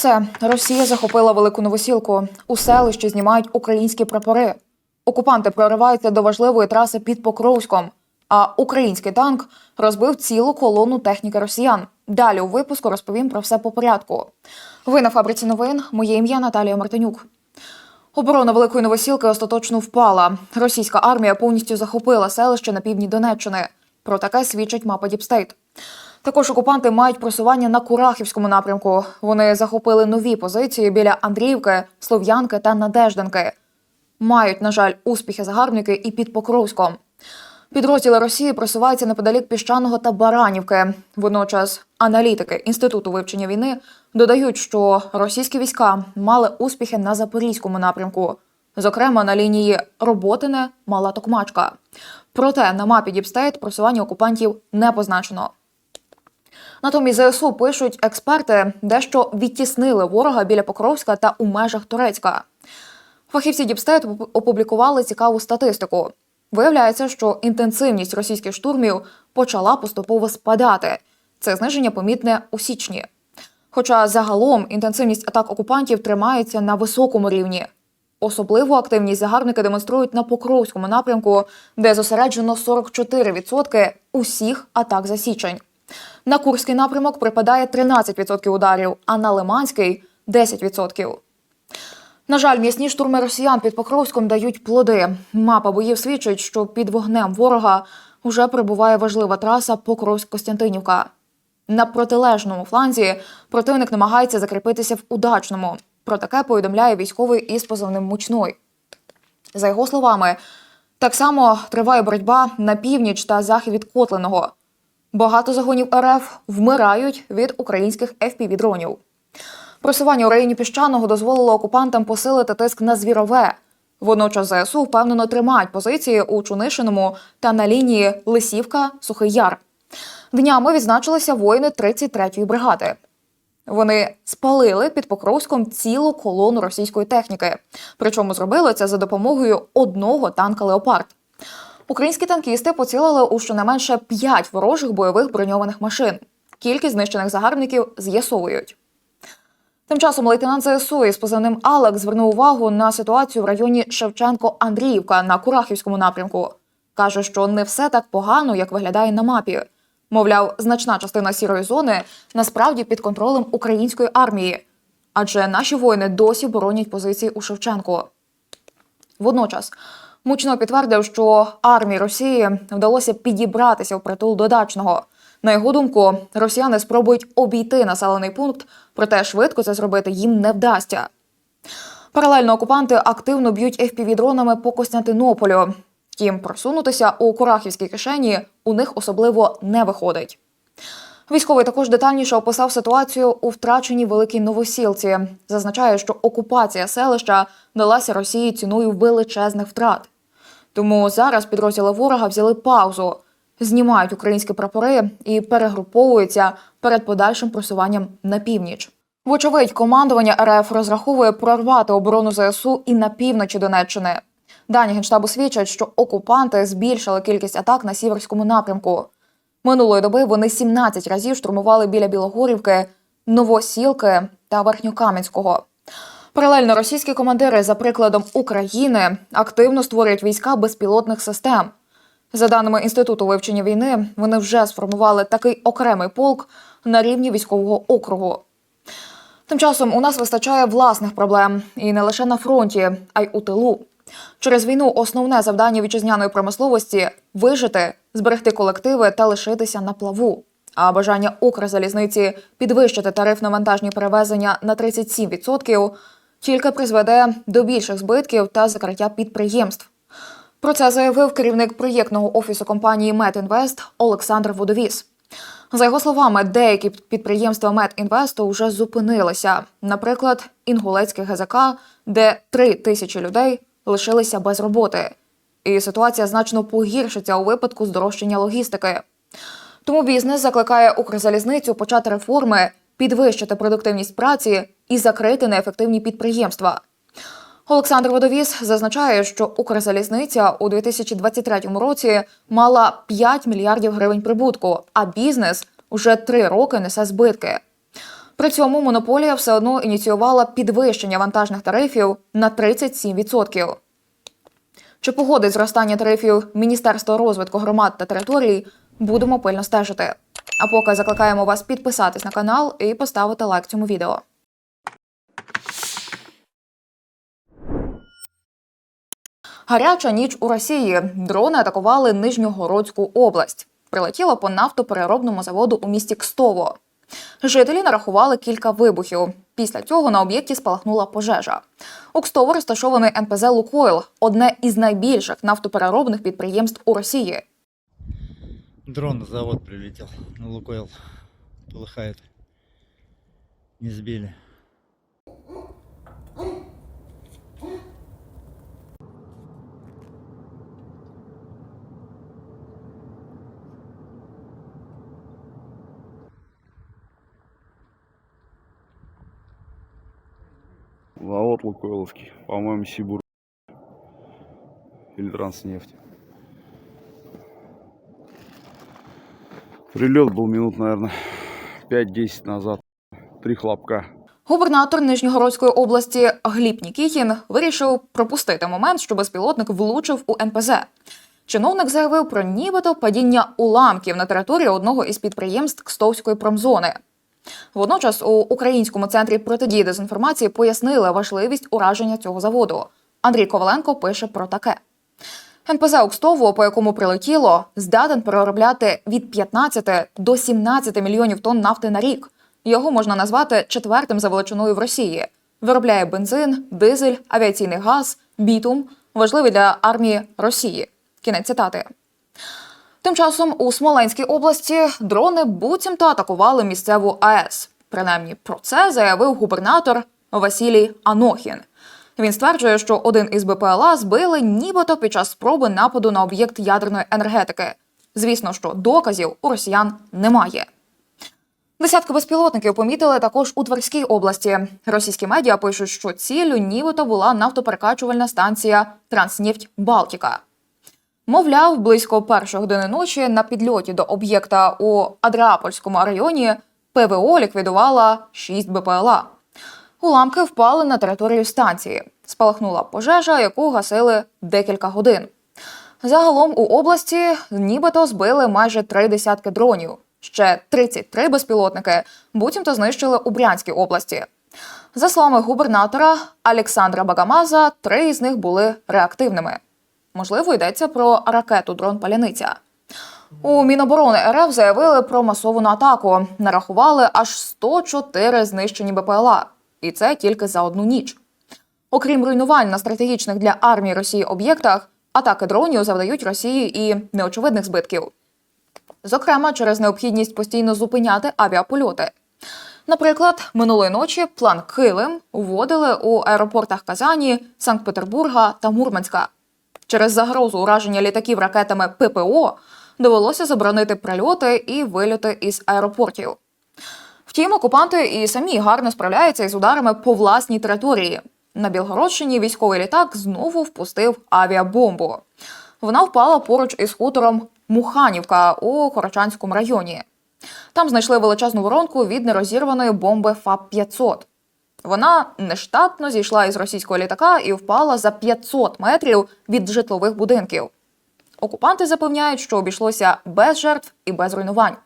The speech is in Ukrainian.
Все, Росія захопила велику новосілку. У селищі знімають українські прапори. Окупанти прориваються до важливої траси під Покровськом. А український танк розбив цілу колону техніки росіян. Далі у випуску розповім про все по порядку. Ви на фабриці новин. Моє ім'я Наталія Мартинюк. Оборона великої новосілки остаточно впала. Російська армія повністю захопила селище на півдні Донеччини. Про таке свідчить мапа Діпстейт. Також окупанти мають просування на Курахівському напрямку. Вони захопили нові позиції біля Андріївки, Слов'янки та Надежденки. Мають, на жаль, успіхи загарбники і під Покровськом. Підрозділи Росії просуваються неподалік піщаного та Баранівки. Водночас аналітики Інституту вивчення війни додають, що російські війська мали успіхи на запорізькому напрямку, зокрема на лінії Роботине Мала Токмачка. Проте на мапі Діпстейт просування окупантів не позначено. Натомість ЗСУ пишуть експерти, дещо відтіснили ворога біля Покровська та у межах Турецька. Фахівці Діпстейт опублікували цікаву статистику. Виявляється, що інтенсивність російських штурмів почала поступово спадати. Це зниження помітне у січні. Хоча загалом інтенсивність атак окупантів тримається на високому рівні. Особливу активність загарбники демонструють на Покровському напрямку, де зосереджено 44% усіх атак за січень. На Курський напрямок припадає 13% ударів, а на Лиманський 10%. На жаль, м'ясні штурми росіян під Покровськом дають плоди. Мапа боїв свідчить, що під вогнем ворога вже прибуває важлива траса Покровськ-Костянтинівка. На протилежному фланзі противник намагається закріпитися в удачному. Про таке повідомляє військовий із позивним мучной. За його словами, так само триває боротьба на північ та захід від Котлиного. Багато загонів РФ вмирають від українських FPV-дронів. Просування у районі піщаного дозволило окупантам посилити тиск на звірове. Водночас ЗСУ впевнено тримають позиції у Чунишиному та на лінії Лисівка Сухий Яр. Днями відзначилися воїни 33-ї бригади. Вони спалили під Покровськом цілу колону російської техніки. Причому зробили це за допомогою одного танка Леопард. Українські танкісти поцілили у щонайменше 5 ворожих бойових броньованих машин. Кількість знищених загарбників з'ясовують. Тим часом лейтенант ЗСУ із позивним Алек звернув увагу на ситуацію в районі Шевченко-Андріївка на Курахівському напрямку. Каже, що не все так погано, як виглядає на мапі. Мовляв, значна частина сірої зони насправді під контролем української армії, адже наші воїни досі боронять позиції у Шевченко. Водночас мучно підтвердив, що армії Росії вдалося підібратися в притул до дачного. На його думку, росіяни спробують обійти населений пункт, проте швидко це зробити їм не вдасться. Паралельно окупанти активно б'ють FPV-дронами по Костянтинополю. Втім, просунутися у Курахівській кишені у них особливо не виходить. Військовий також детальніше описав ситуацію у втраченій великій новосілці. Зазначає, що окупація селища далася Росії ціною величезних втрат. Тому зараз підрозділи ворога взяли паузу, знімають українські прапори і перегруповуються перед подальшим просуванням на північ. Вочевидь, командування РФ розраховує прорвати оборону ЗСУ і на півночі Донеччини. Дані генштабу свідчать, що окупанти збільшили кількість атак на сіверському напрямку. Минулої доби вони 17 разів штурмували біля Білогорівки, Новосілки та Верхньокам'янського. Паралельно російські командири, за прикладом України, активно створюють війська безпілотних систем. За даними Інституту вивчення війни, вони вже сформували такий окремий полк на рівні військового округу. Тим часом у нас вистачає власних проблем і не лише на фронті, а й у тилу. Через війну основне завдання вітчизняної промисловості вижити, зберегти колективи та лишитися на плаву. А бажання Укрзалізниці підвищити тариф на вантажні перевезення на 37% тільки призведе до більших збитків та закриття підприємств. Про це заявив керівник проєктного офісу компанії Медінвест Олександр Водовіс. За його словами, деякі підприємства Медінвесту вже зупинилися. Наприклад, Інгулецький ГЗК, де три тисячі людей лишилися без роботи. І ситуація значно погіршиться у випадку здорожчання логістики. Тому бізнес закликає Укрзалізницю почати реформи, підвищити продуктивність праці і закрити неефективні підприємства. Олександр Водовіс зазначає, що Укрзалізниця у 2023 році мала 5 мільярдів гривень прибутку, а бізнес уже три роки несе збитки. При цьому монополія все одно ініціювала підвищення вантажних тарифів на 37%. Чи погодить зростання тарифів Міністерство розвитку громад та територій, будемо пильно стежити. А поки закликаємо вас підписатись на канал і поставити лайк цьому відео. Гаряча ніч у Росії. Дрони атакували Нижньогородську область. Прилетіло по нафтопереробному заводу у місті Кстово. Жителі нарахували кілька вибухів. Після цього на об'єкті спалахнула пожежа. У Кстово розташований НПЗ Лукойл, одне із найбільших нафтопереробних підприємств у Росії. Дрон на завод прилетів на Лукойл. Полыхает. Не сбили. Завод Лукойловский, по-моему, Сибур. Или Транснефть. Прилет был минут, наверное, 5-10 назад. Три хлопка. Губернатор Нижньогородської області Гліб Нікітін вирішив пропустити момент, що безпілотник влучив у НПЗ. Чиновник заявив про нібито падіння уламків на території одного із підприємств Кстовської промзони. Водночас у українському центрі протидії дезінформації пояснили важливість ураження цього заводу. Андрій Коваленко пише про таке. НПЗ Укстову, по якому прилетіло, здатен переробляти від 15 до 17 мільйонів тонн нафти на рік. Його можна назвати четвертим за величиною в Росії. Виробляє бензин, дизель, авіаційний газ, бітум, важливий для армії Росії. Кінець цитати. Тим часом у Смоленській області дрони буцімто атакували місцеву АЕС. Принаймні про це заявив губернатор Василій Анохін. Він стверджує, що один із БПЛА збили нібито під час спроби нападу на об'єкт ядерної енергетики. Звісно, що доказів у росіян немає. Десятки безпілотників помітили також у Тверській області. Російські медіа пишуть, що ціллю нібито була нафтоперекачувальна станція Транснефть Балтіка. Мовляв, близько першої години ночі на підльоті до об'єкта у Адріапольському районі ПВО ліквідувала 6 БПЛА. Уламки впали на територію станції. Спалахнула пожежа, яку гасили декілька годин. Загалом у області нібито збили майже три десятки дронів. Ще 33 безпілотники буцімто знищили у Брянській області. За словами губернатора Олександра Багамаза, три із них були реактивними. Можливо, йдеться про ракету дрон Паляниця. У Міноборони РФ заявили про масовану атаку. Нарахували аж 104 знищені БПЛА. І це тільки за одну ніч. Окрім руйнувань на стратегічних для армії Росії об'єктах, атаки дронів завдають Росії і неочевидних збитків. Зокрема, через необхідність постійно зупиняти авіапольоти. Наприклад, минулої ночі план Килим вводили у аеропортах Казані, Санкт-Петербурга та Мурманська. Через загрозу ураження літаків ракетами ППО довелося заборонити прильоти і вильоти із аеропортів. Втім, окупанти і самі гарно справляються із ударами по власній території. На Білгородщині військовий літак знову впустив авіабомбу. Вона впала поруч із хутором Муханівка у Корочанському районі. Там знайшли величезну воронку від нерозірваної бомби ФАП-500. Вона нештатно зійшла із російського літака і впала за 500 метрів від житлових будинків. Окупанти запевняють, що обійшлося без жертв і без руйнувань.